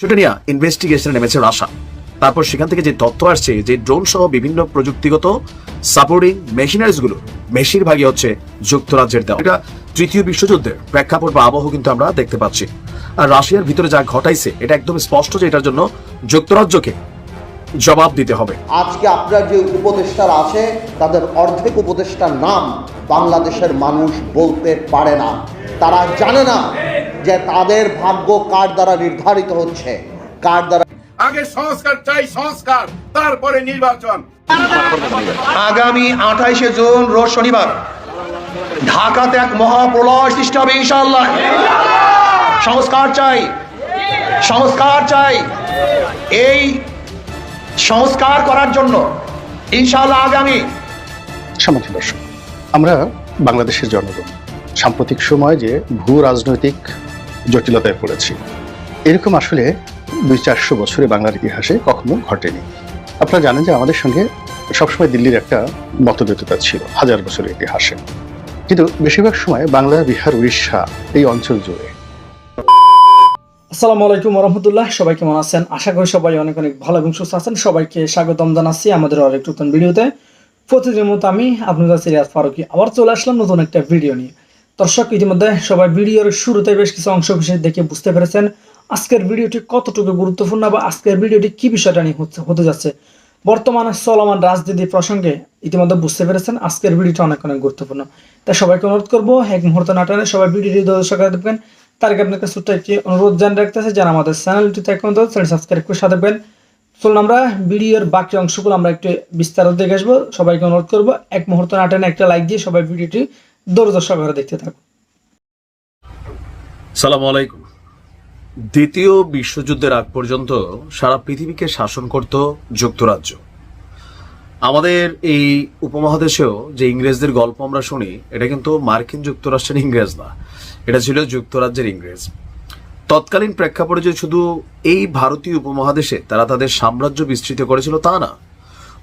সেটা নিয়ে ইনভেস্টিগেশনে নেমেছে রাশা। তারপর সেখান থেকে যে তথ্য আসছে যে ড্রোন সহ বিভিন্ন প্রযুক্তিগত সাপোর্টিং মেশিনারিজগুলো বেশিরভাগই হচ্ছে যুক্তরাজ্যের দেওয়া। এটা তৃতীয় বিশ্বযুদ্ধের প্রেক্ষাপট বা আবহ কিন্তু আমরা দেখতে পাচ্ছি। আর রাশিয়ার ভিতরে যা ঘটাইছে, এটা একদম স্পষ্ট যে এটার জন্য যুক্তরাজ্যকে জবাব দিতে হবে। আজকে আপনার যে উপদেষ্টারা আছে, তাদের অর্ধেক উপদেষ্টার নাম বাংলাদেশের মানুষ বলতে পারে না। তারা জানে না যে তাদের ভাগ্য কার দ্বারা নির্ধারিত হচ্ছে? কার দ্বারা আগে সংস্কার চাই সংস্কার তারপরে নির্বাচন। আগামী আঠাইশে জুন রোজ শনিবার ঢাকাতে এক মহাপ্রলয় সৃষ্টি হবে ইনশাল্লাহ সংস্কার চাই সংস্কার চাই। এই সংস্কার করার জন্য ইনশাল্লাহ আগামী। সামাজিক দর্শক আমরা বাংলাদেশের জনগণ সাম্প্রতিক সময় যে ভূ রাজনৈতিক জটিলতায় পড়েছি। এরকম আসলে দুই চারশো বছরে বাংলার ইতিহাসে কখনো ঘটেনি। আপনারা জানেন যে আমাদের সঙ্গে সবসময় দিল্লির একটা মতবিরোধতা ছিল, হাজার বছরের ইতিহাসে। কিন্তু বেশিরভাগ সময় বাংলা, বিহার, উড়িষ্যা এই অঞ্চল জুড়ে। আসসালামু আলাইকুম রহমতুল্লাহ, সবাই কেমন আছেন? আশা করি সবাই অনেক অনেক ভালো এবং সুস্থ আছেন। সবাইকে স্বাগতম জানাচ্ছি আমাদের আরেক নতুন ভিডিওতে। প্রতিদিনের মতো আমি আপনাদের সিরিয়াস ফারুকি আবার চলে আসলাম নতুন একটা ভিডিও নিয়ে। দর্শক, ইতিমধ্যে সবাই ভিডিওর শুরুতে বেশ কিছু অংশ বিশেষ দেখে বুঝতে পেরেছেন। আজকের ভিডিওটি কতটুকু গুরুত্বপূর্ণ বা আজকের ভিডিওটি কি বিষয়টা নিয়ে হতে যাচ্ছে, বর্তমানে চলমান রাজনীতি প্রসঙ্গে ইতিমধ্যে বুঝতে পেরেছেন। আজকের ভিডিওটা অনেক অনেক গুরুত্বপূর্ণ। তাই সবাইকে অনুরোধ করব, এক মুহূর্ত নাটানে সবাই ভিডিওটি দর্শক দেখবেন। তার আগে আপনাকে ছোট্ট একটি অনুরোধ জানিয়ে রাখতেছে যারা আমাদের চ্যানেলটিতে এখন চ্যানেল সাবস্ক্রাইব করে সাথে দেবেন চলুন আমরা ভিডিওর বাকি অংশগুলো আমরা একটু বিস্তারিত দেখে আসব। সবাইকে অনুরোধ করব, এক মুহূর্ত নাটানে একটা লাইক দিয়ে সবাই ভিডিওটি দৌড় সহকারে দেখতে থাকুন সালাম আলাইকুম। দ্বিতীয় বিশ্বযুদ্ধের আগ পর্যন্ত সারা পৃথিবীকে শাসন করত যুক্তরাজ্য। আমাদের এই উপমহাদেশেও যে ইংরেজদের গল্প আমরা শুনি, এটা কিন্তু মার্কিন যুক্তরাষ্ট্রের ইংরেজ না, এটা ছিল যুক্তরাজ্যের ইংরেজ। তৎকালীন প্রেক্ষাপটে যে শুধু এই ভারতীয় উপমহাদেশে তারা তাদের সাম্রাজ্য বিস্তৃত করেছিল তা না,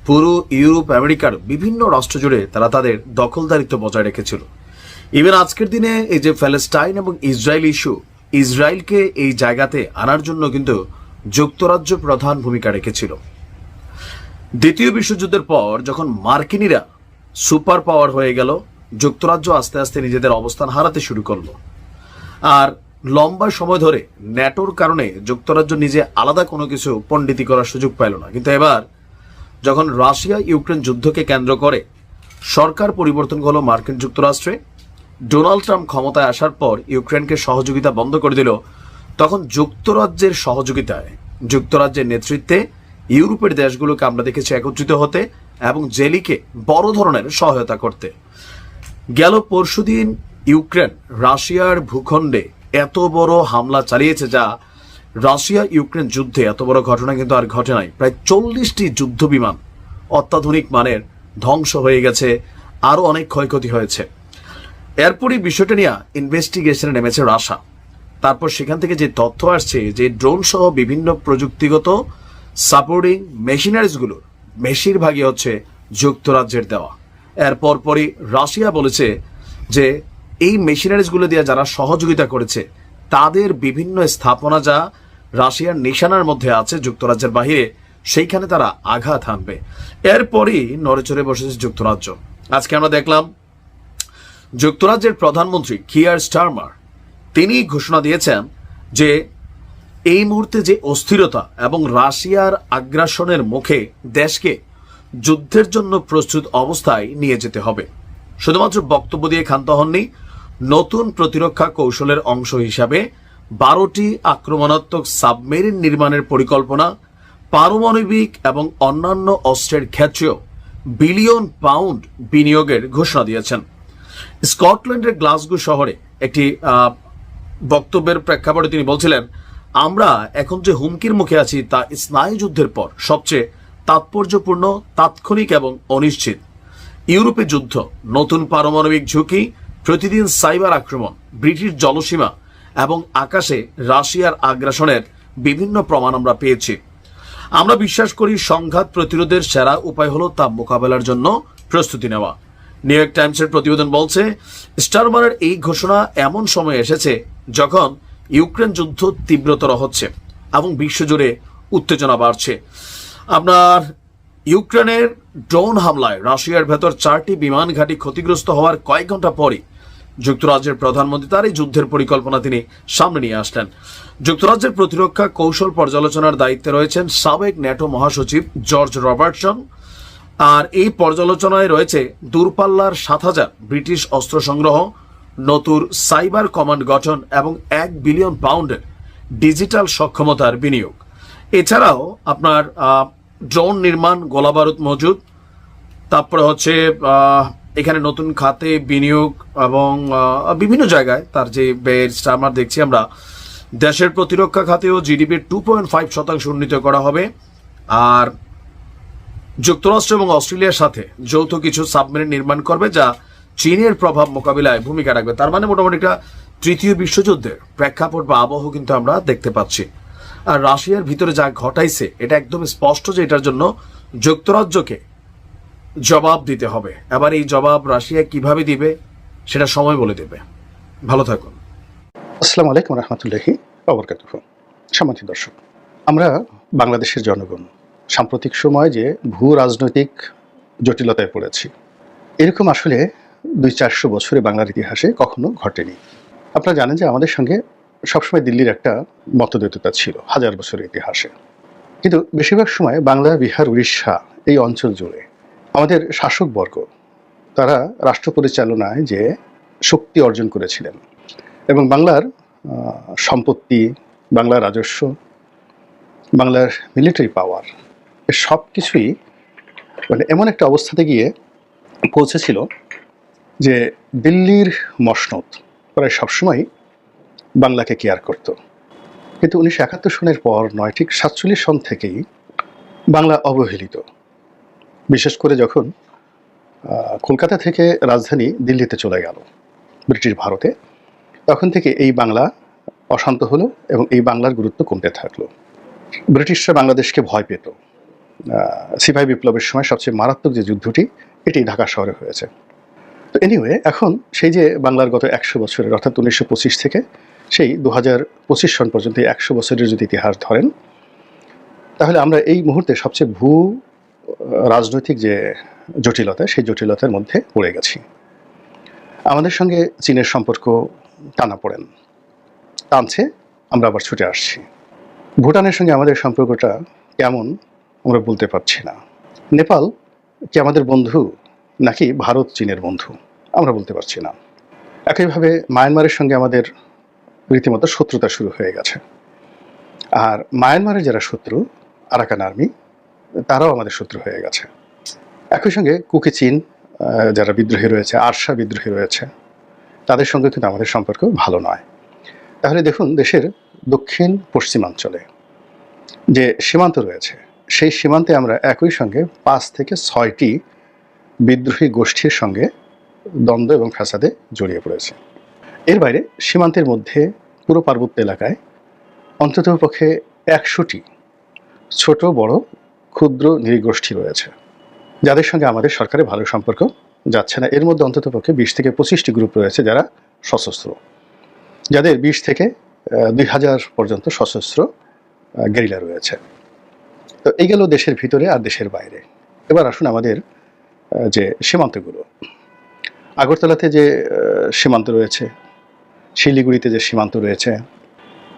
পুরো ইউরোপ, আমেরিকার বিভিন্ন রাষ্ট্র জুড়ে তারা তাদের দখলদারিত্ব বজায় রেখেছিল। ইভেন আজকের দিনে এই যে প্যালেস্টাইন এবং ইসরায়েল ইস্যু ইসরায়েলকে এই জায়গাতে আনার জন্য কিন্তু যুক্তরাজ্য প্রধান ভূমিকা রেখেছিল। দ্বিতীয় বিশ্বযুদ্ধের পর যখন মার্কিনীরা সুপার পাওয়ার হয়ে গেল, যুক্তরাজ্য আস্তে আস্তে নিজেদের অবস্থান হারাতে শুরু করল। আর লম্বা সময় ধরে ন্যাটোর কারণে যুক্তরাজ্য নিজে আলাদা কোনো কিছু পণ্ডিতি করার সুযোগ পেল না। কিন্তু এবার যখন রাশিয়া ইউক্রেন যুদ্ধকে কেন্দ্র করে সরকার পরিবর্তন হলো মার্কিন যুক্তরাষ্ট্রে ডোনাল্ড ট্রাম্প ক্ষমতায় আসার পর ইউক্রেনকে সহযোগিতা বন্ধ করে দিল, তখন যুক্তরাজ্যের সহযোগিতায়। যুক্তরাজ্যের নেতৃত্বে ইউরোপের দেশগুলোকে আমরা দেখেছি একত্রিত হতে এবং জেলিকে বড় ধরনের সহায়তা করতে। গেল পরশুদিন ইউক্রেন রাশিয়ার ভূখণ্ডে এত বড় হামলা চালিয়েছে যা রাশিয়া ইউক্রেন যুদ্ধে এত বড় ঘটনা কিন্তু আর ঘটে নাই। প্রায় চল্লিশটি যুদ্ধ বিমান অত্যাধুনিক মানের ধ্বংস হয়ে গেছে, আরও অনেক ক্ষয়ক্ষতি হয়েছে। এরপরই বিষয়টা নিয়ে ইনভেস্টিগেশনে নেমেছে রাশা। তারপর সেখান থেকে যে তথ্য আসছে যে ড্রোন সহ বিভিন্ন প্রযুক্তিগত সাপোর্টিং মেশিনারিজগুলো বেশিরভাগই হচ্ছে যুক্তরাজ্যের দেওয়া। এর পরপরই রাশিয়া বলেছে যে এই মেশিনারিজগুলো দিয়ে যারা সহযোগিতা করেছে, তাদের বিভিন্ন স্থাপনা যা রাশিয়ার নিশানার মধ্যে আছে যুক্তরাজ্যের বাহিরে, সেইখানে তারা আঘাত হানবে। এরপরই নড়েচড়ে বসেছে যুক্তরাজ্য। আজকে আমরা দেখলাম যুক্তরাজ্যের প্রধানমন্ত্রী কিয়ার স্টারমার, তিনি ঘোষণা দিয়েছেন যে এই মুহূর্তে যে অস্থিরতা এবং রাশিয়ার আগ্রাসনের মুখে দেশকে যুদ্ধের জন্য প্রস্তুত অবস্থায় নিয়ে যেতে হবে। শুধুমাত্র বক্তব্য দিয়ে ক্ষান্ত হননি, নতুন প্রতিরক্ষা কৌশলের অংশ হিসাবে বারোটি আক্রমণাত্মক সাবমেরিন নির্মাণের পরিকল্পনা, পারমাণবিক এবং অন্যান্য অস্ত্রের ক্ষেত্রেও বিলিয়ন পাউন্ড বিনিয়োগের ঘোষণা দিয়েছেন। স্কটল্যান্ডের গ্লাসগো শহরে একটি বক্তব্যের প্রেক্ষাপটে তিনি বলছিলেন, আমরা এখন যে হুমকির মুখে আছি তা স্নায়ুযুদ্ধের পর সবচেয়ে তাৎপর্যপূর্ণ, তাৎক্ষণিক এবং অনিশ্চিত। ইউরোপে যুদ্ধ, নতুন পারমাণবিক ঝুঁকি, প্রতিদিন সাইবার আক্রমণ, ব্রিটিশ জলসীমা এবং আকাশে রাশিয়ার আগ্রাসনের বিভিন্ন প্রমাণ আমরা পেয়েছি। আমরা বিশ্বাস করি সংঘাত প্রতিরোধের সেরা উপায় হলো তা মোকাবেলার জন্য প্রস্তুতি নেওয়া। নিউ ইয়র্ক টাইমসের প্রতিবেদন বলছে স্টারমারের এই ঘোষণা এমন সময় এসেছে যখন ইউক্রেন যুদ্ধ তীব্রতর হচ্ছে এবং বিশ্বজুড়ে উত্তেজনা বাড়ছে। আপনার ইউক্রেনের ড্রোন হামলায় রাশিয়ার ভেতর চারটি বিমান ঘাঁটি ক্ষতিগ্রস্ত হওয়ার কয়েক ঘণ্টা পরে যুক্তরাজ্যের প্রধানমন্ত্রী তার এই যুদ্ধের পরিকল্পনা তিনি সামনে নিয়ে আসলেন। যুক্তরাজ্যের প্রতিরক্ষা কৌশল পর্যালোচনার দায়িত্বে রয়েছেন সাবেক ন্যাটো মহাসচিব জর্জ রবার্টসন। আর এই পর্যালোচনায় রয়েছে দূরপাল্লার সাত হাজার ব্রিটিশ অস্ত্র সংগ্রহ, নতুন সাইবার কমান্ড গঠন এবং এক বিলিয়ন পাউন্ডের ডিজিটাল সক্ষমতার বিনিয়োগ। এছাড়াও আপনার ড্রোন নির্মাণ, গোলাবারুদ মজুদ। তারপরে হচ্ছে এখানে নতুন খাতে বিনিয়োগ এবং বিভিন্ন জায়গায় তার যে ব্যয়টা আমরা দেখছি আমরা, দেশের প্রতিরক্ষা খাতেও জিডিপির টু পয়েন্ট ফাইভ শতাংশ উন্নীত করা হবে। আর যুক্তরাষ্ট্র এবং অস্ট্রেলিয়ার সাথে যৌথ কিছু সাবমেরিন নির্মাণ করবে যা চীনের প্রভাব মোকাবিলায় ভূমিকা রাখবে। তার মানে মোটামুটি একটা তৃতীয় বিশ্বযুদ্ধের প্রেক্ষাপট বা আবহ কিন্তু আমরা দেখতে পাচ্ছি। আর রাশিয়ার ভিতরে যা ঘটাইছে, এটা একদম স্পষ্ট যে এটার জন্য যুক্তরাজ্যকে জবাব দিতে হবে। এবার এই জবাব রাশিয়া কীভাবে দিবে, সেটা সময় বলে দেবে। ভালো থাকুন। আসসালামু আলাইকুম রহমতুল্লাহি অবরকাত সম্মানিত দর্শক, আমরা বাংলাদেশের জনগণ সাম্প্রতিক সময় যে ভূ রাজনৈতিক জটিলতায় পড়েছি। এরকম আসলে দুই চারশো বছরে বাংলার ইতিহাসে কখনো ঘটেনি। আপনারা জানেন যে আমাদের সঙ্গে সবসময় দিল্লির একটা মতদ্বৈততা ছিল, হাজার বছরের ইতিহাসে। কিন্তু বেশিরভাগ সময় বাংলা, বিহার, উড়িষ্যা এই অঞ্চল জুড়ে আমাদের শাসকবর্গ তারা রাষ্ট্র পরিচালনায় যে শক্তি অর্জন করেছিলেন এবং বাংলার সম্পত্তি, বাংলার রাজস্ব, বাংলার মিলিটারি পাওয়ার সব কিছুই মানে এমন একটা অবস্থাতে গিয়ে পৌঁছেছিল যে দিল্লির মসনদ প্রায় সবসময় বাংলাকে কেয়ার করত। কিন্তু উনিশশো একাত্তর সনের পর নয়, ঠিক সাতচল্লিশ সন থেকেই বাংলা অবহেলিত। বিশেষ করে যখন কলকাতা থেকে রাজধানী দিল্লিতে চলে গেল, ব্রিটিশ ভারতে, তখন থেকে এই বাংলা অশান্ত হলো এবং এই বাংলার গুরুত্ব কমতে থাকল। ব্রিটিশরা বাংলাদেশকে ভয় পেত। সিপাহী বিপ্লবের সময় সবচেয়ে মারাত্মক যে যুদ্ধটি, এটি ঢাকা শহরে হয়েছে। তো এনিওয়ে এখন সেই যে বাংলার গত একশো বছরের, অর্থাৎ উনিশশো পঁচিশ থেকে সেই দু হাজার পঁচিশ সন পর্যন্ত একশো বছরের যদি ইতিহাস ধরেন, তাহলে আমরা এই মুহূর্তে সবচেয়ে ভূ রাজনৈতিক যে জটিলতা, সেই জটিলতার মধ্যে পড়ে গেছি। আমাদের সঙ্গে চীনের সম্পর্ক টানা পড়েন। টানছে, আমরা আবার ছুটে আসছি। ভুটানের সঙ্গে আমাদের সম্পর্কটা কেমন আমরা বলতে পারছি না। নেপাল কি আমাদের বন্ধু নাকি ভারত চীনের বন্ধু? আমরা বলতে পারছি না। একইভাবে মায়ানমারের সঙ্গে আমাদের রীতিমতো শত্রুতা শুরু হয়ে গেছে। আর মায়ানমারের যারা শত্রু, আরাকান আর্মি, তারাও আমাদের শত্রু হয়ে গেছে। একই সঙ্গে কুকি চীন যারা বিদ্রোহী রয়েছে আরশা বিদ্রোহী রয়েছে, তাদের সঙ্গে কিন্তু আমাদের সম্পর্ক ভালো নয়। তাহলে দেখুন দেশের দক্ষিণ পশ্চিমাঞ্চলে যে সীমান্ত রয়েছে সেই সীমান্তে আমরা একই সঙ্গে পাঁচ থেকে ছয়টি বিদ্রোহী গোষ্ঠীর সঙ্গে দ্বন্দ্ব এবং ফ্যাসাদে জড়িয়ে পড়েছে। এর বাইরে সীমান্তের মধ্যে পুরো পার্বত্য এলাকায় অন্ততপক্ষে একশোটি ছোট, বড়, ক্ষুদ্র, নৃগোষ্ঠী রয়েছে। যাদের সঙ্গে আমাদের সরকারের ভালো সম্পর্ক যাচ্ছে না। এর মধ্যে অন্ততপক্ষে বিশ থেকে পঁচিশটি গ্রুপ রয়েছে যারা সশস্ত্র। যাদের বিশ থেকে দুই হাজার পর্যন্ত সশস্ত্র গেরিলা রয়েছে। তো এই গেল দেশের ভিতরে আর দেশের বাইরে। এবার আসুন আমাদের যে সীমান্তগুলো। আগরতলাতে যে সীমান্ত রয়েছে, শিলিগুড়িতে যে সীমান্ত রয়েছে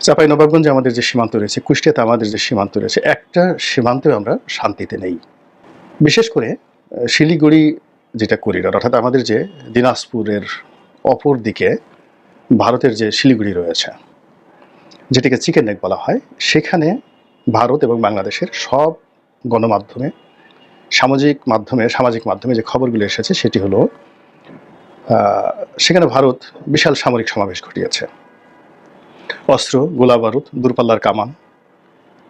চাপাই নবাবগঞ্জে আমাদের যে সীমান্ত রয়েছে, কুষ্টিয়াতে আমাদের যে সীমান্ত রয়েছে, একটা সীমান্তে আমরা শান্তিতে নেই। বিশেষ করে শিলিগুড়ি যেটা করিডর, অর্থাৎ আমাদের যে দিনাজপুরের অপর দিকে ভারতের যে শিলিগুড়ি রয়েছে, যেটাকে চিকেন নেক বলা হয়, সেখানে ভারত এবং বাংলাদেশের সব গণমাধ্যমে, সামাজিক মাধ্যমে সামাজিক মাধ্যমে যে খবরগুলো এসেছে সেটি হলো সেখানে ভারত বিশাল সামরিক সমাবেশ ঘটিয়েছে। অস্ত্র গোলা বারুদ দূরপাল্লার কামান,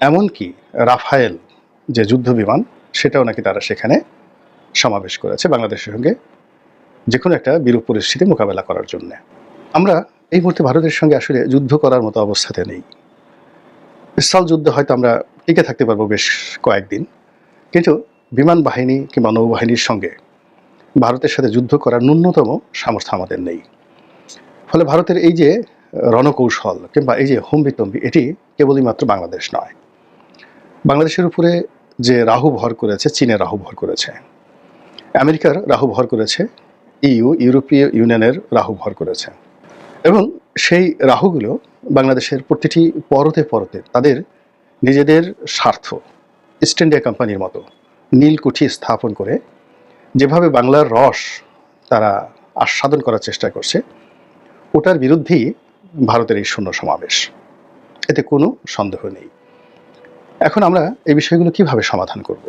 এমনকি রাফায়েল যে যুদ্ধ বিমান, সেটাও নাকি তারা সেখানে সমাবেশ করেছে বাংলাদেশের সঙ্গে যে কোনো একটা বিরূপ পরিস্থিতি মোকাবেলা করার জন্য। আমরা এই মুহূর্তে ভারতের সঙ্গে আসলে যুদ্ধ করার মতো অবস্থাতে নেই। স্থল যুদ্ধ হয়তো আমরা টিকে থাকতে পারব বেশ কয়েকদিন। কিন্তু বিমান বাহিনী কিংবা নৌবাহিনীর সঙ্গে ভারতের সাথে যুদ্ধ করার ন্যূনতম সামর্থ্য আমাদের নেই। ফলে ভারতের এই যে রণকৌশল কিংবা এই যে হুম্বিতম্বি এটি কেবলই মাত্র বাংলাদেশ নয়। বাংলাদেশের উপরে যে রাহু ভর করেছে, চীনের রাহু ভর করেছে। আমেরিকার রাহু ভর করেছে, ইউ, ইউরোপীয় ইউনিয়নের রাহু ভর করেছে। এবং সেই রাহুগুলো বাংলাদেশের প্রতিটি পরতে পরতে তাদের নিজেদের স্বার্থ ইস্ট ইন্ডিয়া কোম্পানির মতো নীলকুঠি স্থাপন করে যেভাবে বাংলার রস তারা আস্বাদন করার চেষ্টা করছে, ওটার বিরুদ্ধেই ভারতের এই শূন্য সমাবেশ। এতে কোনো সন্দেহ নেই। এখন আমরা এই বিষয়গুলো কীভাবে সমাধান করব?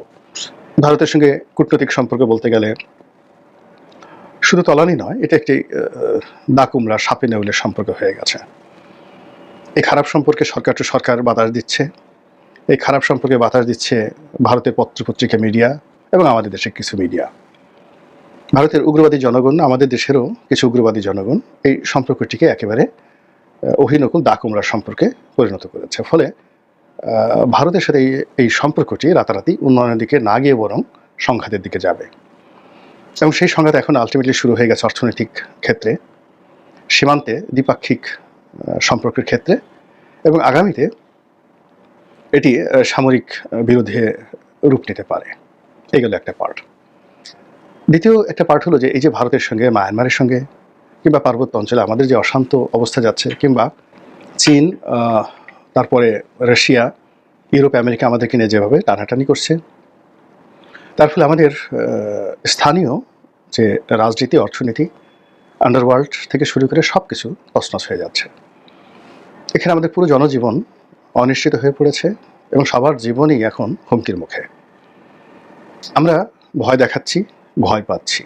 ভারতের সঙ্গে কূটনৈতিক সম্পর্ক বলতে গেলে শুধু তলানি নয় এটা একটি আহ, দাকুমরা সাপে নেউলের সম্পর্ক হয়ে গেছে। এই খারাপ সম্পর্কে সরকার টু সরকার বাতাস দিচ্ছে। এই খারাপ সম্পর্কে বাতাস দিচ্ছে ভারতের পত্রপত্রিকা মিডিয়া এবং আমাদের দেশের কিছু মিডিয়া। ভারতের উগ্রবাদী জনগণ আমাদের দেশেরও কিছু উগ্রবাদী জনগণ এই সম্পর্কটিকে একেবারে অহিনকুল দাকুমরার সম্পর্কে পরিণত করেছে। ফলে ভারতের সাথে এই সম্পর্কটি রাতারাতি উন্নয়নের দিকে না গিয়ে বরং সংঘাতের দিকে যাবে। এবং সেই সংঘাত এখন আলটিমেটলি শুরু হয়ে গেছে অর্থনৈতিক ক্ষেত্রে, সীমান্তে, দ্বিপাক্ষিক সম্পর্কের ক্ষেত্রে এবং আগামীতে এটি সামরিক বিরোধে রূপ নিতে পারে। এগুলো একটা পার্ট দ্বিতীয় একটা পার্ট হলো যে এই যে ভারতের সঙ্গে, মায়ানমারের সঙ্গে কিংবা পার্বত্য অঞ্চলে আমাদের যে অশান্ত অবস্থা যাচ্ছে কিংবা চীন তারপরে রাশিয়া, ইউরোপ, আমেরিকা আমাদেরকে নিয়ে যেভাবে টানাটানি করছে তার ফলে আমাদের স্থানীয় যে রাজনীতি, অর্থনীতি আন্ডারওয়ার্ল্ড থেকে শুরু করে সব কিছু তছনছ হয়ে যাচ্ছে। এখানে আমাদের পুরো জনজীবন অনিশ্চিত হয়ে পড়েছে এবং সবার জীবনই এখন হুমকির মুখে। আমরা ভয় দেখাচ্ছি, ভয় পাচ্ছি।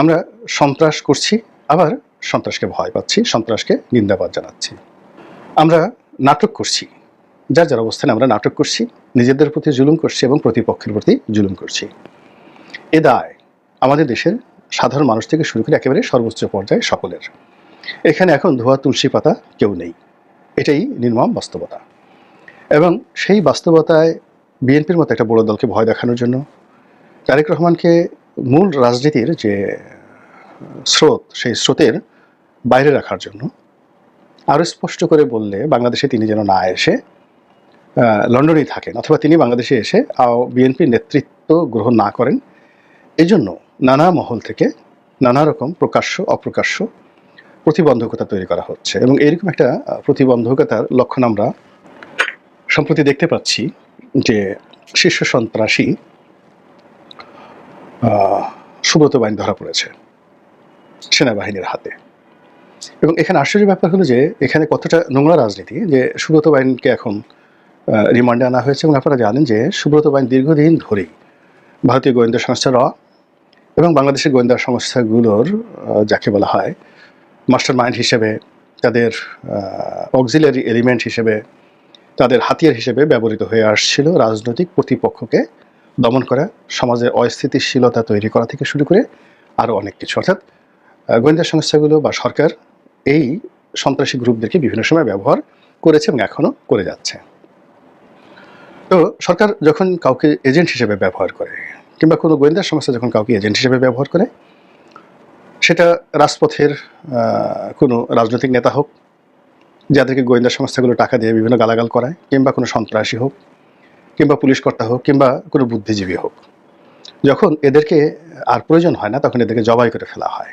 আমরা সন্ত্রাস করছি, আবার সন্ত্রাসকে ভয় পাচ্ছি, সন্ত্রাসকে নিন্দাবাদ জানাচ্ছি। আমরা নাটক করছি, যার যার অবস্থানে আমরা নাটক করছি নিজেদের প্রতি জুলুম করছি এবং প্রতিপক্ষের প্রতি জুলুম করছি। এ দায় আমাদের দেশের সাধারণ মানুষ থেকে শুরু করে একেবারে সর্বোচ্চ পর্যায়ে সকলের। এখানে এখন ধোয়া, তুলসী পাতা কেউ নেই। এটাই নির্মম বাস্তবতা। এবং সেই বাস্তবতায় বিএনপির মতো একটা বড় দলকে ভয় দেখানোর জন্য তারেক রহমানকে মূল রাজনীতির যে স্রোত, সেই স্রোতের বাইরে রাখার জন্য আরও স্পষ্ট করে বললে বাংলাদেশে তিনি যেন না এসে লন্ডনেই থাকেন অথবা তিনি বাংলাদেশে এসে বিএনপির নেতৃত্ব গ্রহণ না করেন। এই জন্য নানা মহল থেকে নানা রকম প্রকাশ্য, অপ্রকাশ্য প্রতিবন্ধকতা তৈরি করা হচ্ছে এবং এরকম একটা প্রতিবন্ধকতার লক্ষণ আমরা সম্প্রতি দেখতে পাচ্ছি যে শীর্ষ সন্ত্রাসী সুব্রত বাহিনী ধরা পড়েছে সেনাবাহিনীর হাতে। এবং এখানে আশ্চর্য ব্যাপার হলো যে এখানে কতটা নোংরা রাজনীতি যে সুব্রত বাহিনীকে এখন রিমান্ডে আনা হয়েছে এবং আপনারা জানেন যে সুব্রত বাইন দীর্ঘদিন ধরেই ভারতীয় গোয়েন্দা সংস্থা র এবং বাংলাদেশের গোয়েন্দা সংস্থাগুলোর যাকে বলা হয় মাস্টার মাইন্ড হিসেবে, তাদের অক্সিলারি এলিমেন্ট হিসেবে, তাদের হাতিয়ার হিসেবে ব্যবহৃত হয়ে আসছিল রাজনৈতিক প্রতিপক্ষকে দমন করা সমাজের অস্থিতিশীলতা তৈরি করা থেকে শুরু করে আরও অনেক কিছু। অর্থাৎ গোয়েন্দা সংস্থাগুলো বা সরকার এই সন্ত্রাসী গ্রুপদেরকে বিভিন্ন সময় ব্যবহার করেছে এবং এখনও করে যাচ্ছে। তো সরকার যখন কাউকে এজেন্ট হিসেবে ব্যবহার করে, কিংবা কোনো গোয়েন্দা সংস্থা যখন কাউকে এজেন্ট হিসেবে ব্যবহার করে, সেটা রাজপথের কোনো রাজনৈতিক নেতা হোক, যাদেরকে গোয়েন্দা সংস্থাগুলো টাকা দিয়ে বিভিন্ন গালাগাল করায়, কিংবা কোনো সন্ত্রাসী হোক, কিংবা পুলিশ কর্তা হোক, কিংবা কোনো বুদ্ধিজীবী হোক, যখন এদেরকে আর প্রয়োজন হয় না, তখন এদেরকে জবাই করে ফেলা হয়।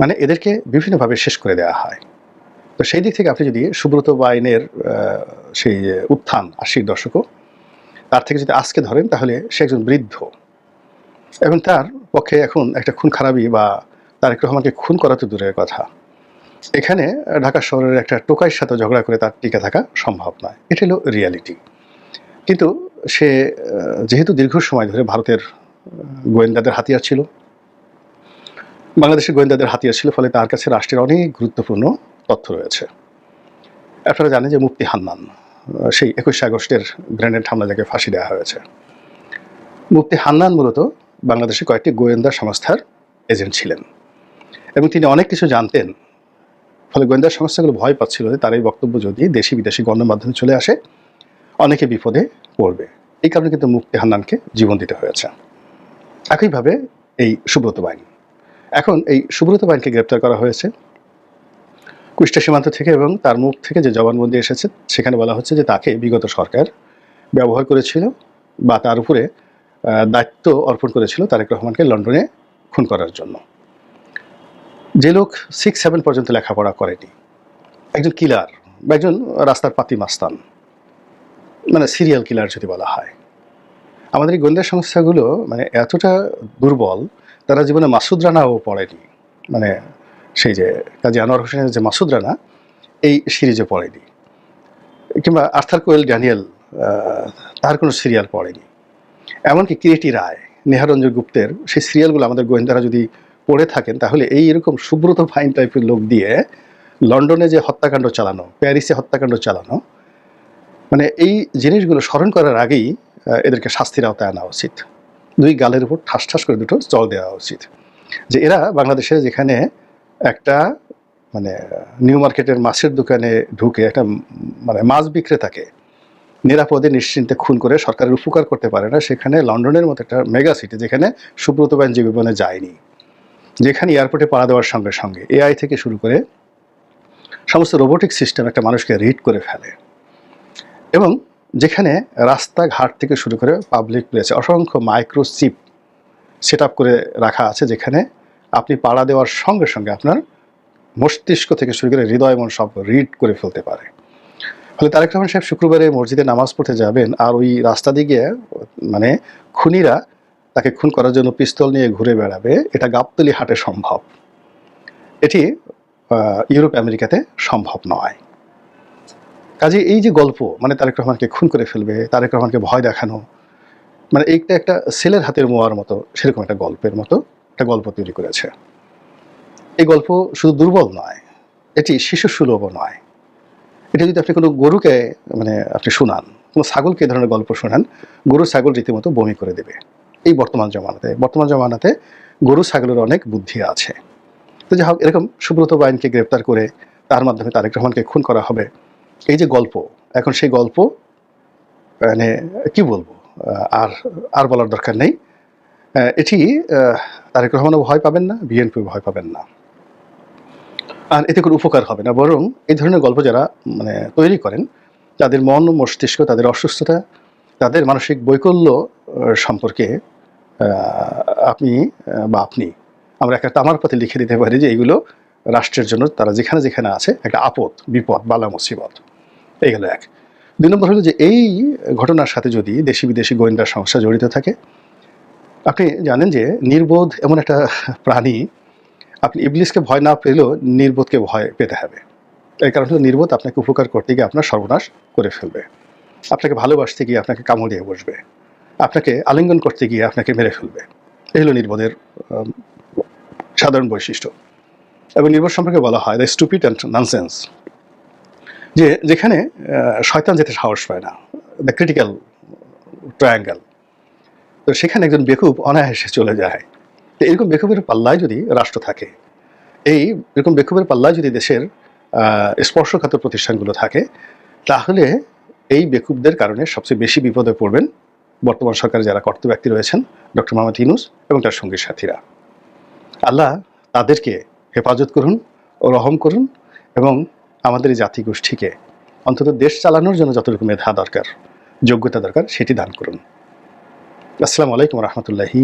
মানে এদেরকে বিভিন্নভাবে শেষ করে দেওয়া হয়। তো সেই দিক থেকে আপনি যদি সুব্রত বাইনের সেই উত্থান আশির দশকও তার থেকে যদি আজকে ধরেন, তাহলে সে একজন বৃদ্ধ। এবং তার পক্ষে এখন একটা খুন খারাপি বা তারেক রহমানকে খুন করা তো দূরের কথা। এখানে ঢাকা শহরের একটা টোকাইয়ের সাথে ঝগড়া করে তার টিকে থাকা সম্ভব নয়। এটা হলো রিয়ালিটি কিন্তু সে যেহেতু দীর্ঘ সময় ধরে ভারতের গোয়েন্দাদের হাতিয়ার ছিল, বাংলাদেশের গোয়েন্দাদের হাতিয়ার ছিল, ফলে তার কাছে রাষ্ট্রের অনেক গুরুত্বপূর্ণ তথ্য রয়েছে। আপনারা জানেন যে মুক্তি হান্নান সেই একুশে আগস্টের গ্রেনেড হামলা যাকে ফাঁসি দেওয়া হয়েছে। মুক্তি হান্নান মূলত বাংলাদেশের কয়েকটি গোয়েন্দা সংস্থার এজেন্ট ছিলেন এবং তিনি অনেক কিছু জানতেন। ফলে গোয়েন্দা সংস্থাগুলো ভয় পাচ্ছিল যে তার এই বক্তব্য যদি দেশি বিদেশি গণমাধ্যমে চলে আসে, অনেকে বিপদে পড়বে। এই কারণে কিন্তু মুক্তি হান্নানকে জীবন দিতে হয়েছে। একইভাবে এই সুব্রত বাইন এখন এই সুব্রত বাইনকে গ্রেপ্তার করা হয়েছে। কুষ্টিয়া সীমান্ত থেকে এবং তার মুখ থেকে যে জবানবন্দি এসেছে, সেখানে বলা হচ্ছে যে তাকে বিগত সরকার ব্যবহার করেছিল বা তার উপরে দায়িত্ব অর্পণ করেছিল তারেক রহমানকে লন্ডনে খুন করার জন্য। যে লোক সিক্স সেভেন পর্যন্ত লেখাপড়া করেনি, একজন কিলার বা একজন রাস্তার পাতি মাস্তান মানে সিরিয়াল কিলার যদি বলা হয়। আমাদের এই গোয়েন্দা সংস্থাগুলো মানে এতটা দুর্বল, তারা জীবনে মাসুদ রানাও পড়েনি মানে সেই যে কাজী আনোয়ার হোসেনের যে মাসুদ রানা, এই সিরিজে পড়েনি। কিংবা আর্থার কোয়েল ড্যানিয়েল তার কোনো সিরিয়াল পড়েনি। এমনকি কিরিটি রায়, নেহারঞ্জন গুপ্তের সেই সিরিয়ালগুলো আমাদের গোয়েন্দারা যদি পড়ে থাকেন, তাহলে এই এরকম সুব্রত ফাইন টাইপের লোক দিয়ে লন্ডনে যে হত্যাকাণ্ড চালানো, প্যারিসে হত্যাকাণ্ড চালানো মানে এই জিনিসগুলো স্মরণ করার আগেই এদেরকে শাস্তির আওতায় আনা উচিত। দুই গালের উপর ঠাস ঠাস করে দুটো জল দেওয়া উচিত। যে এরা বাংলাদেশে যেখানে একটা মানে নিউ মার্কেটের মাছের দোকানে ঢুকে একটা মানে মাছ বিক্রেতাকে নিরাপদে নিশ্চিন্তে খুন করে সরকারের উপকার করতে পারে না, সেখানে লন্ডনের মতো একটা মেগা সিটি যেখানে সুব্রত ব্যান জীবনে যায়নি, যেখানে এয়ারপোর্টে পাড়া দেওয়ার সঙ্গে সঙ্গে এআই থেকে শুরু করে সমস্ত রোবোটিক সিস্টেম একটা মানুষকে রিড করে ফেলে, এবং যেখানে রাস্তাঘাট থেকে শুরু করে পাবলিক প্লেসে অসংখ্য মাইক্রোচিপ সেট করে রাখা আছে, যেখানে আপনি পাড়া দেওয়ার সঙ্গে সঙ্গে আপনার মস্তিষ্ক থেকে শুরু করে হৃদয় মন সব রিড করে ফেলতে পারে। ফলে তারেক রহমান সাহেব শুক্রবারে মসজিদে নামাজ পড়তে যাবেন আর ওই রাস্তা দিকে মানে খুনিরা তাকে খুন করার জন্য পিস্তল নিয়ে ঘুরে বেড়াবে, এটা গাবতলি হাটে সম্ভব। এটি ইউরোপ, আমেরিকাতে সম্ভব নয়। কাজে এই যে গল্প মানে তারেক রহমানকে খুন করে ফেলবে, তারেক রহমানকে ভয় দেখানো মানে এইটা একটা ছেলের হাতের মোয়ার মতো, সেরকম একটা গল্পের মতো একটা গল্প তৈরি করেছে। এই গল্প শুধু দুর্বল নয়, এটি শিশু সুলভও নয়। এটা যদি আপনি কোনো গরুকে মানে আপনি শোনান, কোনো ছাগলকে এই ধরনের গল্প শোনান, গরু ছাগল রীতিমতো বমি করে দেবে। এই বর্তমান জমানাতে বর্তমান জমানাতে গরু ছাগলের অনেক বুদ্ধি আছে। তো যাই হোক, এরকম সুব্রত বাইনকে গ্রেপ্তার করে তার মাধ্যমে তারেক রহমানকে খুন করা হবে। এই যে গল্প, এখন সেই গল্প মানে কি বলব আর আর বলার দরকার নেই। এটি তারেক রহমানও ভয় পাবেন না, বিএনপিও ভয় পাবেন না। আর এতে কোনো উপকার হবে না, বরং এই ধরনের গল্প যারা মানে তৈরি করেন, তাদের মন, মস্তিষ্ক, তাদের অসুস্থতা, তাদের মানসিক বৈকল্য সম্পর্কে আপনি বা আপনি, আমরা একটা তামার পাতে লিখে দিতে পারি যে এইগুলো রাষ্ট্রের জন্য তারা যেখানে যেখানে আছে, একটা আপদ, বিপদ, বালা, মুসিবত। এই গেল এক। দুই নম্বর হলো যে এই ঘটনার সাথে যদি দেশি বিদেশি গোয়েন্দা সংস্থা জড়িত থাকে আপনি জানেন যে নির্বোধ এমন একটা প্রাণী, আপনি ইবলিসকে ভয় না পেলেও নির্বোধকে ভয় পেতে হবে। এই কারণ হলো নির্বোধ আপনাকে উপকার করতে গিয়ে আপনার সর্বনাশ করে ফেলবে। আপনাকে ভালোবাসতে গিয়ে আপনাকে কামড় দিয়ে বসবে। আপনাকে আলিঙ্গন করতে গিয়ে আপনাকে মেরে ফেলবে। এই হলো নির্বোধের সাধারণ বৈশিষ্ট্য। এবং নির্বোধ সম্পর্কে বলা হয় দ্য স্টুপিড অ্যান্ড ননসেন্স যে যেখানে শয়তান যেতে সাহস পায় না। দ্য ক্রিটিক্যাল ট্রায়াঙ্গেল তো সেখানে একজন বেকুব অনায়াসে চলে যায়। তো এরকম বেকুবের পাল্লায় যদি রাষ্ট্র থাকে, এই এরকম বেকুবের পাল্লায় যদি দেশের স্পর্শকাতর প্রতিষ্ঠানগুলো থাকে, তাহলে এই বেকুবদের কারণে সবচেয়ে বেশি বিপদে পড়বেন বর্তমান সরকারে যারা কর্তব্য ব্যক্তি রয়েছেন, ডক্টর মোহাম্মদ ইনুস এবং তার সঙ্গী সাথীরা। আল্লাহ তাদেরকে হেফাজত করুন ও রহম করুন এবং আমাদের এই জাতিগোষ্ঠীকে অন্তত দেশ চালানোর জন্য যতটুকু মেধা দরকার, যোগ্যতা দরকার, সেটি দান করুন। আসসালামু আলাইকুম রহমতুল্লাহি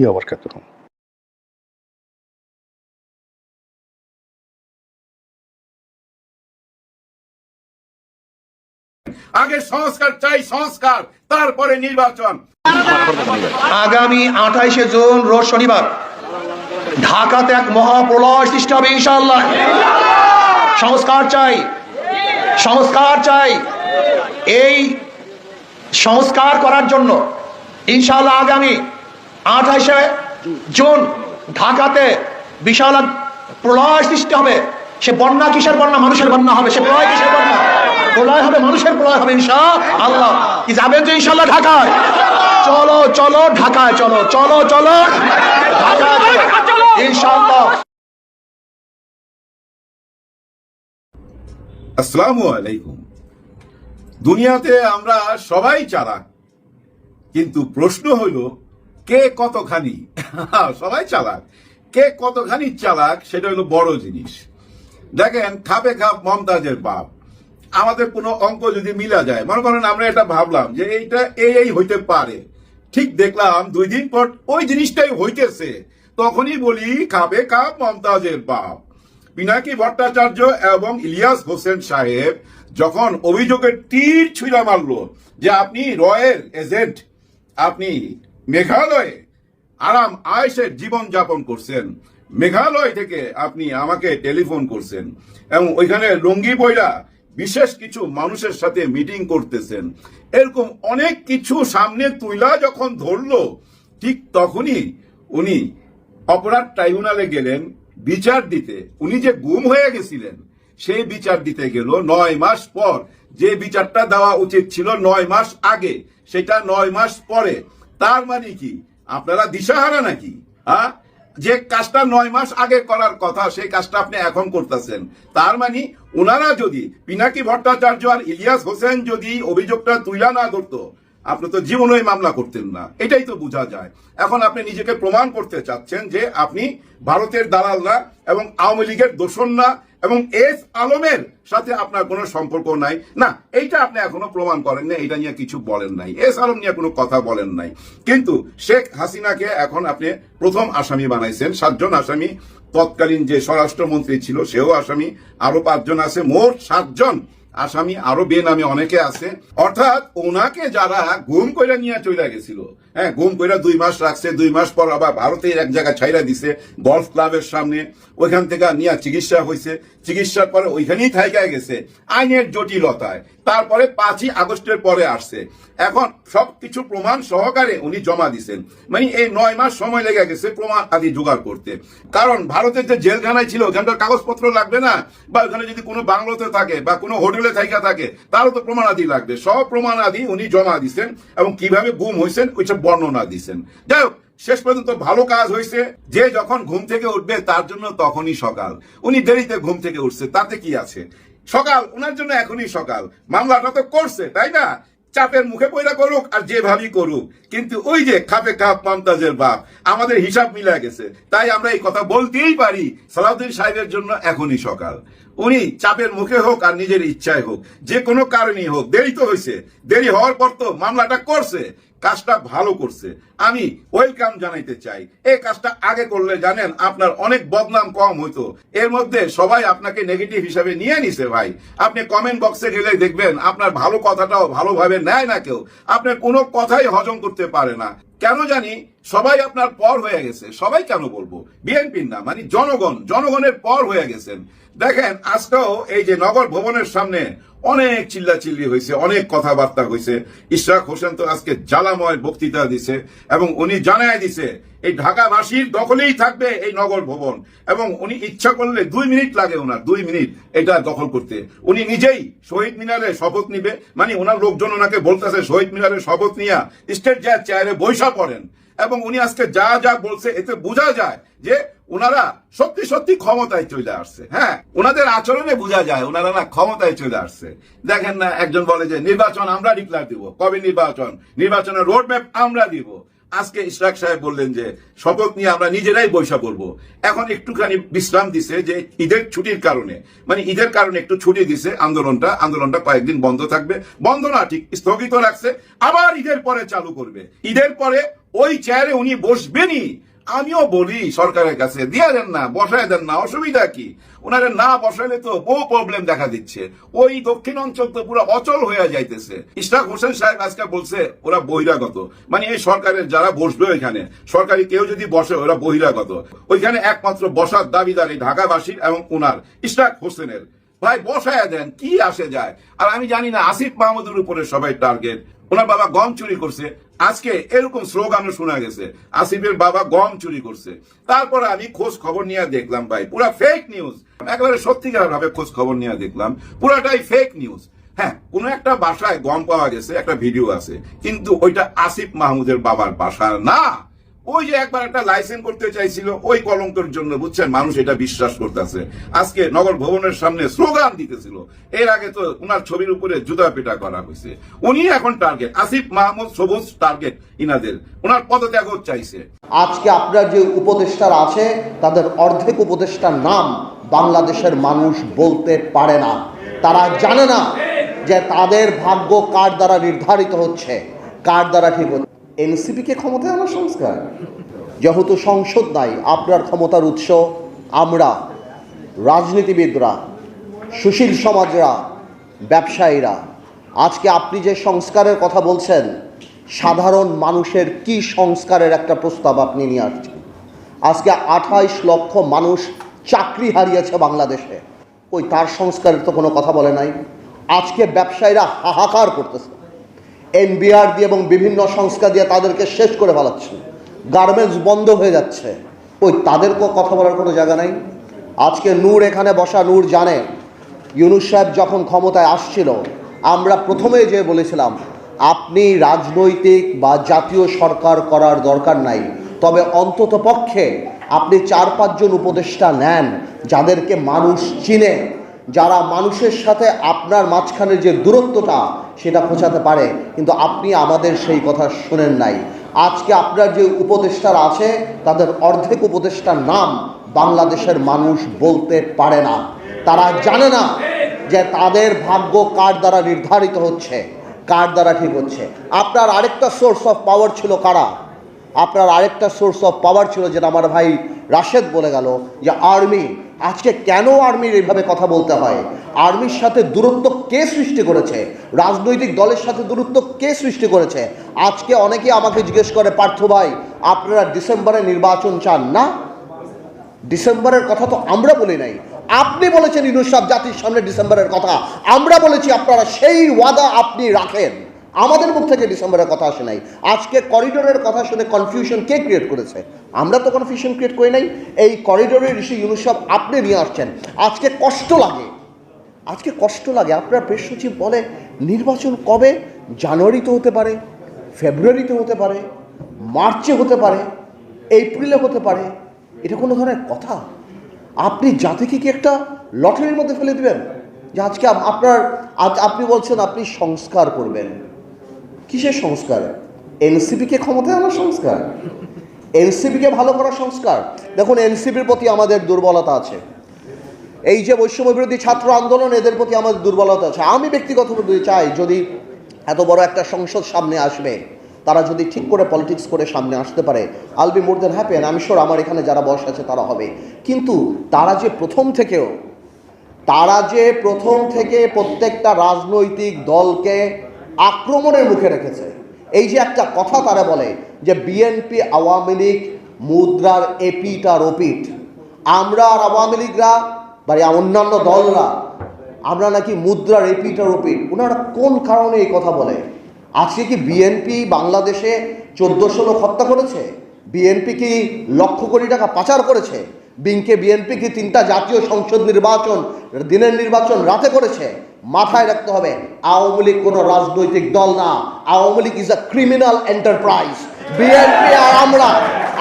আগে সংস্কার চাই সংস্কার তারপরে নির্বাচন। আগামী আঠাইশে জুন রোজ শনিবার ঢাকাতে এক মহাপ্রলয় সৃষ্টি হবে ইনশাল্লাহ সংস্কার চাই সংস্কার চাই। এই সংস্কার করার জন্য ইনশাল্লাহ আগামী আঠাশে জুন ঢাকাতে বিশাল প্রলয় সৃষ্টি হবে। সে বন্যা কিসের বন্যা? মানুষের বন্যা হবে। সে প্রলয় কিসের বন্যা? প্রলয় হবে মানুষের প্রলয় হবে ইনশা আল্লাহ কি যাবেন যে ইনশাল্লাহ ঢাকায়? চলো চলো ঢাকায় চলো চলো চলো ঢাকায় চলো। ইনশাল্লাহ আসসালামু আলাইকুম। দুনিয়াতে আমরা সবাই চালাক। কিন্তু প্রশ্ন হইল, কে কতখানি? সবাই চালাক। কে কতখানি চালাক, সেটা হলো বড় জিনিস। দেখেন, খাপে খাপ মমতাজের বাপ। আমাদের কোনো অঙ্ক যদি মিলা যায়, মনে করেন আমরা এটা ভাবলাম যে এইটা এই এই হইতে পারে। ঠিক দেখলাম দুই দিন পর ওই জিনিসটাই হইতেছে। তখনই বলি খাবে খাপ মমতাজের বাপ। পিনাকি ভট্টাচার্য এবং ইলিয়াস হোসেন সাহেব যখন অভিযোগের তীর ছুঁড়া মারলো যে আপনি রয়ের এজেন্ট আপনি মেঘালয়ে আরাম আয়েসের জীবন যাপন করছেন। মেঘালয় থেকে আপনি আমাকে টেলিফোন করছেন এবং ওইখানে লঙ্গি বইরা বিশেষ কিছু মানুষের সাথে মিটিং করতেছেন। এরকম অনেক কিছু সামনে তুইলা যখন ধরলো, ঠিক তখনই উনি অপরাধ ট্রাইব্যুনালে গেলেন বিচার দিতে। উনি যে গুম হয়ে গেছিলেন, সেই বিচার দিতে গেল নয় মাস পর। যে বিচারটা দেওয়া উচিত ছিল নয় মাস আগে, সেটা নয় মাস পরে। তার মানে কি? আপনারা দিশাহারা নাকি? হ্যাঁ? যে কাজটা নয় মাস আগে করার কথা, সেই কাজটা আপনি এখন করতেছেন। তার মানে ওনারা যদি পিনাকি ভট্টাচার্য আর ইলিয়াস হোসেন যদি অভিযোগটা তুইলা না ধরতো আপনি তো জীবনই মামলা করতেন না। এটাই তো বোঝা যায়। এখন আপনি নিজেকে প্রমাণ করতে চাচ্ছেন যে আপনি ভারতের দালাল না এবং আওয়ামী লীগের দোষণ না এবং এস আলমের সাথে আপনার কোনো সম্পর্ক নাই। না, এইটা আপনি এখনও প্রমাণ করেন না এটা নিয়ে কিছু বলেন নাই। এস আলম নিয়ে কোনো কথা বলেন নাই। কিন্তু শেখ হাসিনাকে এখন আপনি প্রথম আসামি বানাইছেন। সাতজন আসামি, তৎকালীন যে স্বরাষ্ট্রমন্ত্রী ছিল, সেও আসামি। আরও পাঁচজন আছে, মোট সাতজন আসামি আরও বেনামে অনেকে আছে। অর্থাৎ ওনাকে যারা গুম কইরা নিয়ে চলে গেছিল হ্যাঁ গুম কইরা দুই মাস রাখছে, দুই মাস পর আবার ভারতের এক জায়গায় ছাইরা দিছে গলফ ক্লাবের সামনে। ওইখান থেকে নিয়ে চিকিৎসা হয়েছে চিকিৎসার পরে ওইখানেই থাইকায় গেছে। আইনের জটিলতায়। তারপরে পাঁচই আগস্টের পরে আসছে। এখন সবকিছু প্রমাণ সহকারে উনি জমা দিছেন। মানে এই নয় মাস সময় লেগে গেছে প্রমাণ আদি জোগাড় করতে। কারণ ভারতের যে জেলখানায় ছিল, ওখানকার কাগজপত্র লাগবে না? বা ওখানে যদি কোনো বাংলোতে থাকে বা কোনো হোটেলে থাইকা থাকে, তারও তো প্রমাণ আদি লাগবে। সব প্রমাণ আদি উনি জমা দিছেন এবং কীভাবে গুম হয়েছেন ওইসব বর্ণনা দিছেন। যাই হোক, শেষ পর্যন্ত ভালো কাজ হয়েছে। যে যখন ঘুম থেকে উঠবে, তার জন্য তখনই সকাল। উনি দেরিতে ঘুম থেকে উঠছে, তাতে কি আছে? সকাল ওনার জন্য এখনই সকাল। মামলাটা তো করছে, তাই না? চাপের মুখে পয়লা করুক আর যেভাবেই করুক। কিন্তু ওই যে খাপে খাপ মমতাজের বাপ, আমাদের হিসাব মিলে গেছে। তাই আমরা এই কথা বলতেই পারি, সালাউদ্দিন সাহেবের জন্য এখনই সকাল। উনি চাপের মুখে হোক আর নিজের ইচ্ছায় হোক, যে কোনো কারণেই হোক, দেরি তো হয়েছে দেরি হওয়ার পর তো মামলাটা করছে। কাজটা ভালো করছে। আমি ওয়েলকাম জানাইতে চাই। এই কাজটা আগে করলে জানেন, আপনার অনেক বদনাম কম হইতো। এর মধ্যে সবাই আপনাকে নেগেটিভ হিসাবে নিয়ে নিছে ভাই। আপনি কমেন্ট বক্সে গেলে দেখবেন, আপনার ভালো কথাটাও ভালোভাবে নেয় না কেউ। আপনার কোনো কথাই হজম করতে পারে না। কেন জানি সবাই আপনার পর হয়ে গেছে। সবাই কেন বলব? বিএনপির না মানে জনগণ, জনগণের পর হয়ে গেছেন। দেখেন, আজকেও এই যে নগর ভবনের সামনে অনেক চিল্লা চিল্লি হয়েছে, অনেক কথাবার্তা হয়েছে। ইশরাক হোসেন তো আজকে জ্বালাময় বক্তৃতা দিছে এবং উনি জানায় দিছে এই ঢাকাবাসীর দখলেই থাকবে এই নগর ভবন। এবং উনি ইচ্ছা করলে দুই মিনিট লাগে ওনার, দুই মিনিট এটা দখল করতে। উনি নিজেই শহীদ মিনারে শপথ নিবে। মানে ওনার লোকজন ওনাকে বলতেছে, শহীদ মিনারে শপথ নিয়ে স্টেট যা চেয়ারে বৈশা পড়েন। এবং উনি আজকে যা যা বলছে, এতে বোঝা যায় যে ওনারা সত্যি সত্যি ক্ষমতায় চলে আসছে। হ্যাঁ ওনাদের আচরণে বোঝা যায় ওনারা না ক্ষমতায় চলে আসছে। দেখেন না, একজন বলে যে, নির্বাচন আমরা ডিক্লার দিব। কবে নির্বাচন? নির্বাচনের রোড ম্যাপ আমরা দিব। আজকে ইশরাক সাহেব বললেন যে, শপথ নিয়ে আমরা নিজেরাই বৈশা করব। এখন একটুখানি বিশ্রাম দিছে যে, ঈদের ছুটির কারণে। মানে ঈদের কারণে একটু ছুটি দিছে আন্দোলনটা। আন্দোলনটা কয়েকদিন বন্ধ থাকবে। বন্ধ না, ঠিক স্থগিত রাখছে। আবার ঈদের পরে চালু করবে। ঈদের পরে ওই চেয়ারে উনি বসবেনই। আমিও বলি, সরকারের কাছে, দিয়ে দেন না, বসায় দেন না, অসুবিধা কি? ওনারে না বসাইলে তো বহু প্রবলেম দেখা দিচ্ছে। ওই দক্ষিণ অঞ্চল তো পুরো অচল হয়ে যাইতেছে। ইশরাক হোসেন সাহেব আজকে বলছে, ওরা বহিরাগত। মানে এই সরকারের যারা বসবে ওইখানে, সরকারি কেউ যদি বসে, ওরা বহিরাগত। ওইখানে একমাত্র বসার দাবিদার এই ঢাকাবাসী এবং ওনার ইশরাক হোসেনের। ভাই, বসায় দেন, কি আসে যায়? আর আমি জানি না, আসিফ মাহমুদের উপরে সবাই টার্গেট ওনার বাবা গম চুরি করছে আজকে এরকম স্লোগানও শোনা গেছে। আসিফের বাবা গম চুরি করছে। তারপরে আমি খোঁজ খবর নিয়ে দেখলাম ভাই, পুরা ফেক নিউজ একেবারে সত্যিকার ভাবে খোঁজ খবর নিয়ে দেখলাম, পুরাটাই ফেক নিউজ হ্যাঁ কোনো একটা বাসায় গম পাওয়া গেছে, একটা ভিডিও আছে, কিন্তু ওইটা আসিফ মাহমুদের বাবার বাসা না। ওই যে একবার একটা লাইসেন্স করতে চাইছিল, ওই কলঙ্কের জন্য, বুঝছেন? মানুষ এটা বিশ্বাস করতেছে। আজকে নগর ভবনের সামনে স্লোগান দিতেছিল। এর আগে তো উনার ছবির উপরে জুতা পেটা করা হয়েছে। উনি এখন টার্গেট আসিফ মাহমুদ সবুজ টার্গেট ইনাদের। ওনার পদত্যাগও চাইছে। আজকে আপনার যে উপদেষ্টারা আছে, তাদের অর্ধেক উপদেষ্টার নাম বাংলাদেশের মানুষ বলতে পারে না। তারা জানে না যে তাদের ভাগ্য কার দ্বারা নির্ধারিত হচ্ছে, কার দ্বারা ঠিক হচ্ছে। এনসিপিকে ক্ষমতায় আনার সংস্কার। যেহেতু সংসদ নাই, আপনার ক্ষমতার উৎস আমরা, রাজনীতিবিদরা, সুশীল সমাজরা, ব্যবসায়ীরা। আজকে আপনি যে সংস্কারের কথা বলছেন, সাধারণ মানুষের কি সংস্কারের একটা প্রস্তাব আপনি নিয়ে আসছেন? আজকে আঠাইশ লক্ষ মানুষ চাকরি হারিয়েছে বাংলাদেশে। ওই তার সংস্কারের তো কোনো কথা বলে নাই। আজকে ব্যবসায়ীরা হাহাকার করতেছে। এনবিআর দিয়ে এবং বিভিন্ন সংস্থা দিয়ে তাদেরকে শেষ করে ফেলাচ্ছে। গার্মেন্টস বন্ধ হয়ে যাচ্ছে। ওই তাদেরকেও কথা বলার কোনো জায়গা নাই। আজকে নূর এখানে বসা, নূর জানে। ইউনুস সাহেব যখন ক্ষমতায় আসছিল, আমরা প্রথমেই যে বলেছিলাম, আপনি রাজনৈতিক বা জাতীয় সরকার করার দরকার নাই। তবে অন্তত পক্ষে আপনি চার পাঁচজন উপদেষ্টা নেন, যাদেরকে মানুষ চিনে। যারা মানুষের সাথে আপনার মাঝখানের যে দূরত্বটা, সেটা পৌঁছাতে পারে, কিন্তু আপনি আমাদের সেই কথা শোনেন নাই। আজকে আপনার যে উপদেষ্টারা আছে, তাদের অর্ধেক উপদেষ্টার নাম বাংলাদেশের মানুষ বলতে পারে না। তারা জানে না যে তাদের ভাগ্য কার দ্বারা নির্ধারিত হচ্ছে, কার দ্বারা ঠিক হচ্ছে। আপনার আরেকটা সোর্স অফ পাওয়ার ছিল কারা? আপনার আরেকটা সোর্স অফ পাওয়ার ছিল যেটা আমার ভাই রাশেদ বলে গেল, যে আর্মি আজকে কেন আর্মির এইভাবে কথা বলতে হয়? আর্মির সাথে দূরত্ব কে সৃষ্টি করেছে? রাজনৈতিক দলের সাথে দূরত্ব কে সৃষ্টি করেছে? আজকে অনেকেই আমাকে জিজ্ঞেস করে, পার্থ ভাই, আপনারা ডিসেম্বরে নির্বাচন চান না? ডিসেম্বরের কথা তো আমরা বলি নাই। আপনি বলেছেন ইনুস সাহেব, জাতির সামনে ডিসেম্বরের কথা। আমরা বলেছি, আপনারা সেই ওয়াদা আপনি রাখেন। আমাদের মুখ থেকে ডিসেম্বরের কথা আসে নাই। আজকে করিডোরের কথা শুনে কনফিউশন কে ক্রিয়েট করেছে? আমরা তো কনফিউশন ক্রিয়েট করি নাই। এই করিডোরের ঋষি ইউনুস সাহেব আপনি নিয়ে আসছেন। আজকে কষ্ট লাগে। আজকে কষ্ট লাগে। আপনার প্রেস সচিব বলে নির্বাচন কবে? জানুয়ারিতে হতে পারে ফেব্রুয়ারিতে হতে পারে, মার্চে হতে পারে, এপ্রিলে হতে পারে। এটা কোনো ধরনের কথা? আপনি জাতিকে কি একটা লটারির মধ্যে ফেলে দিবেন? যে আজকে আপনার, আজ আপনি বলছেন আপনি সংস্কার করবেন। কিসের সংস্কার? এনসিপিকে ক্ষমতায় আনার সংস্কার? এনসিপিকে ভালো করার সংস্কার? দেখুন, এনসিপির প্রতি আমাদের দুর্বলতা আছে। এই যে বৈষম্য বিরোধী ছাত্র আন্দোলন, এদের প্রতি আমাদের দুর্বলতা আছে। আমি ব্যক্তিগতভাবে চাই যদি এত বড় একটা সংসদ সামনে আসবে, তারা যদি ঠিক করে পলিটিক্স করে সামনে আসতে পারে I'll be more than happy আমি শিওর আমার এখানে যারা বয়স আছে, তারা হবে। কিন্তু তারা যে প্রথম থেকেও, তারা যে প্রথম থেকে প্রত্যেকটা রাজনৈতিক দলকে আক্রমণের মুখে রেখেছে। এই যে একটা কথা তারা বলে যে বিএনপি আওয়ামী লীগ মুদ্রার এপিট আর ওপিট আমরা আর আওয়ামী লীগরা, বা অন্যান্য দলরা, আমরা নাকি মুদ্রার এপিট আর ওপিট ওনারা কোন কারণে এই কথা বলে? আজকে কি বিএনপি বাংলাদেশে চোদ্দোশো লোক হত্যা করেছে? বিএনপি কি লক্ষ কোটি টাকা পাচার করেছে? বিংকে বিএনপি কি তিনটা জাতীয় সংসদ নির্বাচন, দিনের নির্বাচন রাতে করেছে? মাথায় রাখতে হবে, আওয়ামী লীগ কোনো রাজনৈতিক দল না। Awami League is a criminal enterprise BNP আর আমরা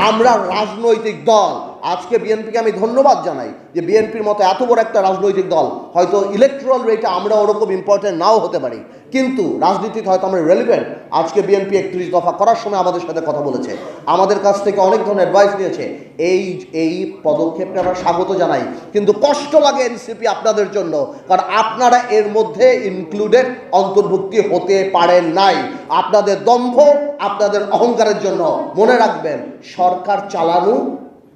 আমরা রাজনৈতিক দল। আজকে বিএনপিকে আমি ধন্যবাদ জানাই যে বিএনপির মতো এত বড় একটা রাজনৈতিক দল, হয়তো ইলেকট্রাল রেটে আমরা ওরকম ইম্পর্টেন্ট নাও হতে পারি। কিন্তু রাজনীতিতে হয়তো আমরা রেলিভেন্ট আজকে বিএনপি একত্রিশ দফা করার সময় আমাদের সাথে কথা বলেছে। আমাদের কাছ থেকে অনেক ধরনের অ্যাডভাইস নিয়েছে। এই এই পদক্ষেপকে আমরা স্বাগত জানাই। কিন্তু কষ্ট লাগে এনসিপি আপনাদের জন্য। কারণ আপনারা এর মধ্যে ইনক্লুডেড অন্তর্ভুক্তি হতে পারেন নাই। আপনাদের দম্ভ আপনাদের অহংকারের জন্য। মনে রাখবেন, সরকার চালানো